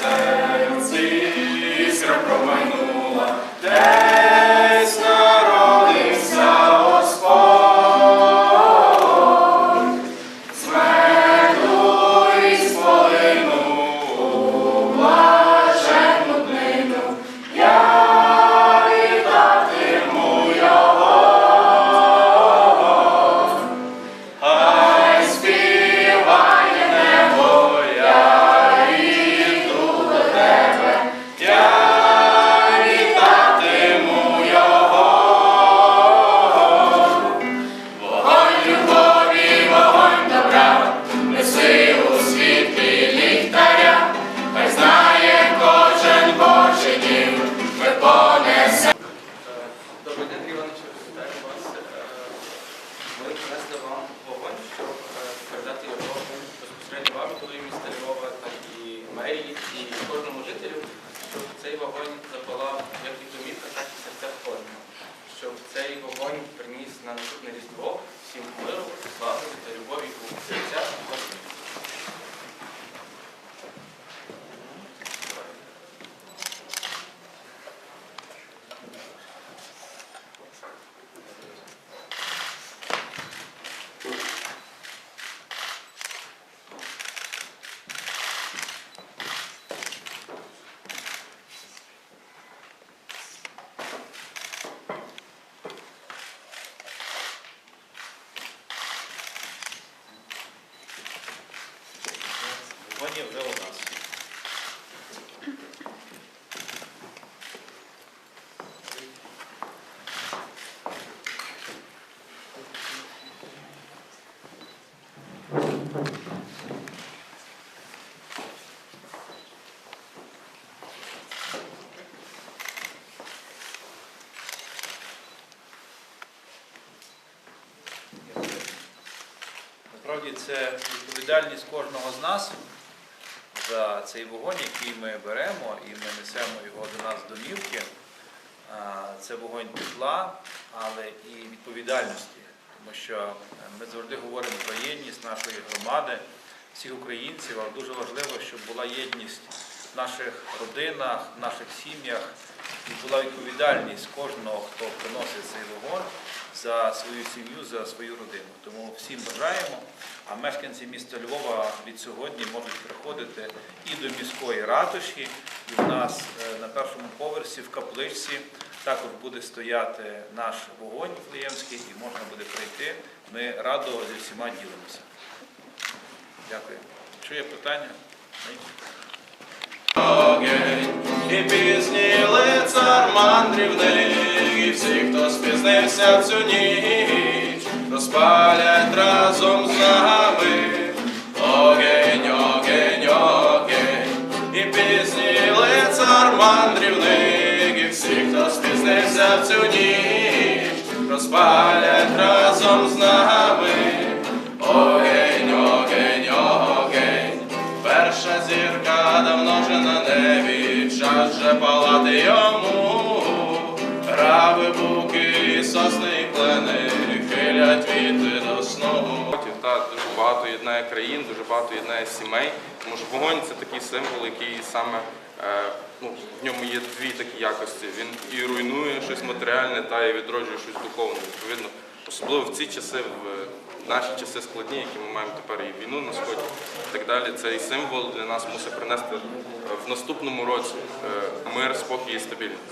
say. Принесли вам вогонь, щоб е, передати його безпосередньо вам, коли міста Львова, так і мерії, і кожному жителю, щоб цей вогонь запалав як і домівка, так і серця кожного. Щоб цей вогонь приніс на наступне різдво всім миру, слави та любові у серця кожного. Вогонь вже у нас. Насправді це відповідальність кожного з нас за цей вогонь, який ми беремо, і ми несемо його до нас в домівки. Це вогонь тепла, але і відповідальності, тому що е, ми завжди говоримо про єдність нашої громади, всіх українців, але дуже важливо, щоб була єдність в наших родинах, в наших сім'ях, і була відповідальність кожного, хто приносить цей вогонь за свою сім'ю, за свою родину. Тому всім бажаємо. А мешканці міста Львова від сьогодні можуть приходити і до міської ратуші, і в нас е, на першому поверсі в капличці також буде стояти наш вогонь Флеємський, і можна буде прийти. Ми радо зі всіма ділимося. Дякую. Якщо є питання, і пізні лицар мандрівник, і всі, хто спізнився цю ніч, розпалять разом з нами. Огень, огень, огень, і пізні лицар мандрівник, і всі, хто спізнився цю ніч, розпалять разом з нами. Огень, огень, огень, перша зірка давно вже на небі, час же палати йому, Рави, буки, сосни і клени, хилять віти до сну. Та дуже багато єднає країн, дуже багато єднає сімей. Тому що вогонь це такий символ, який саме е, ну, в ньому є дві такі якості. Він і руйнує щось матеріальне, та і відроджує щось духовне. Відповідно, особливо в ці часи, в наші часи складні, які ми маємо тепер і війну на сході, і так далі. Цей символ для нас мусить принести е, в наступному році е, мир, спокій і стабільність.